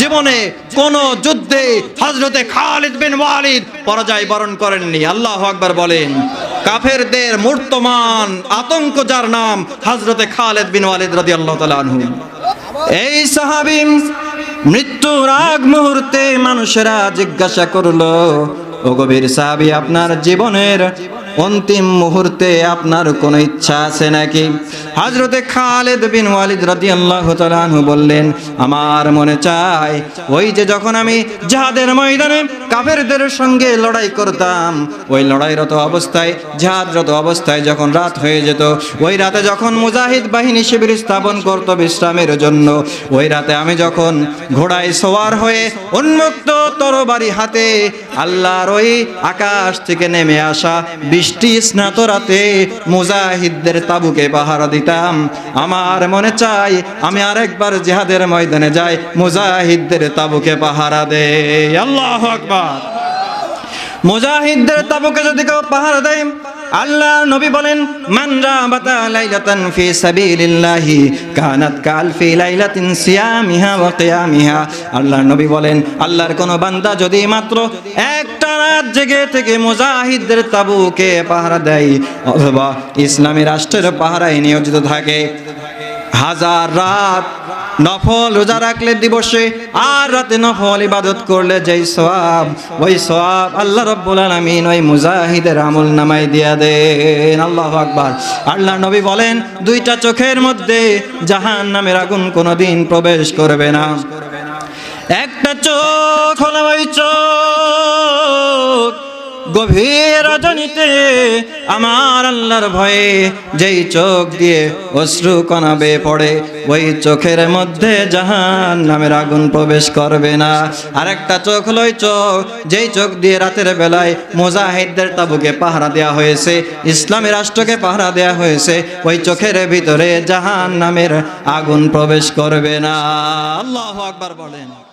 জীবনে কোন যুদ্ধে হজরতে খালিদ বিন ওয়ালিদ পরাজয় বরণ করেননি। আল্লাহ আকবার বলেন, কাফেরদের মূর্তমান আতঙ্ক যার নাম হজরতে খালেদ বিন ওয়ালিদ রাদিয়াল্লাহু তাআলা আনহু। এই সাহাবী মৃত্যুর আগ মুহূর্তে মানুষেরা জিজ্ঞাসা করল গভীর সাহাবী, আপনার জীবনের অন্তিম মুহূর্তে আপনার কোনো ইচ্ছা আছে নাকি? হজরতে খালেদ বিন ওয়ালিদ তাআলা আনহু বললেন, আমার মনে চায় ওই যে যখন আমি জাহাদের ময়দানে কাফেরদের সঙ্গে লড়াই করতাম, ওই লড়াইরত অবস্থায় জাহাদরত অবস্থায় যখন রাত হয়ে যেত, ওই রাতে যখন মুজাহিদ বাহিনী শিবির স্থাপন করত বিশ্রামের জন্য, ওই রাতে আমি যখন ঘোড়ায় সওয়ার হয়ে উন্মুক্ত তরবারি হাতে আল্লাহর ওই আকাশ থেকে নেমে আসা বৃষ্টি স্নাত রাতে মুজাহিদদের তাবুকে পাহারা দিতাম। আমার মনে চাই আমি আরেকবার জিহাদের ময়দানে যাই, মুজাহিদদের তাবুকে পাহারা দে আল্লাহ আকবার। মুজাহিদদের তাবুকে যদি কেউ পাহারা দেয় আল্লাহ নবী বলেন কালফি লাইলাতিন আল্লাহর নবী বলেন, আল্লাহর কোন বান্দা যদি মাত্র একটা রাত জেগে থেকে মুজাহিদদের তাবুকে পাহারা দেয়, অথবা ইসলামী রাষ্ট্রের পাহারায় নিয়োজিত থাকে, হাজার রাত নফল রোজা রাখলে দিবসে, আর রাতে নফল ইবাদত করলে যেই সওয়াব, ওই সওয়াব আল্লাহ রাব্বুল আলামিন ওই মুজাহিদের আমল নামাই দিয়া দেন। আল্লাহু আকবার। আল্লাহ নবী বলেন, দুইটা চোখের মধ্যে জাহান নামের আগুন কোনোদিন প্রবেশ করবে না। একটা চোখ হলো গভীর রজনীতে আমার আল্লাহর ভয়ে যেই চোখ দিয়ে অশ্রু কণাবে পড়ে, ওই চোখের মধ্যে জাহান নামের আগুন প্রবেশ করবে না। আরেকটা চোখ হলো চোখ, যেই চোখ দিয়ে রাতের বেলায় মুজাহিদদের তাবুকে পাহারা দেওয়া হয়েছে, ইসলামী রাষ্ট্রকে পাহারা দেওয়া হয়েছে, ওই চোখের ভিতরে জাহান নামের আগুন প্রবেশ করবে না। আল্লাহ আকবার বলেন।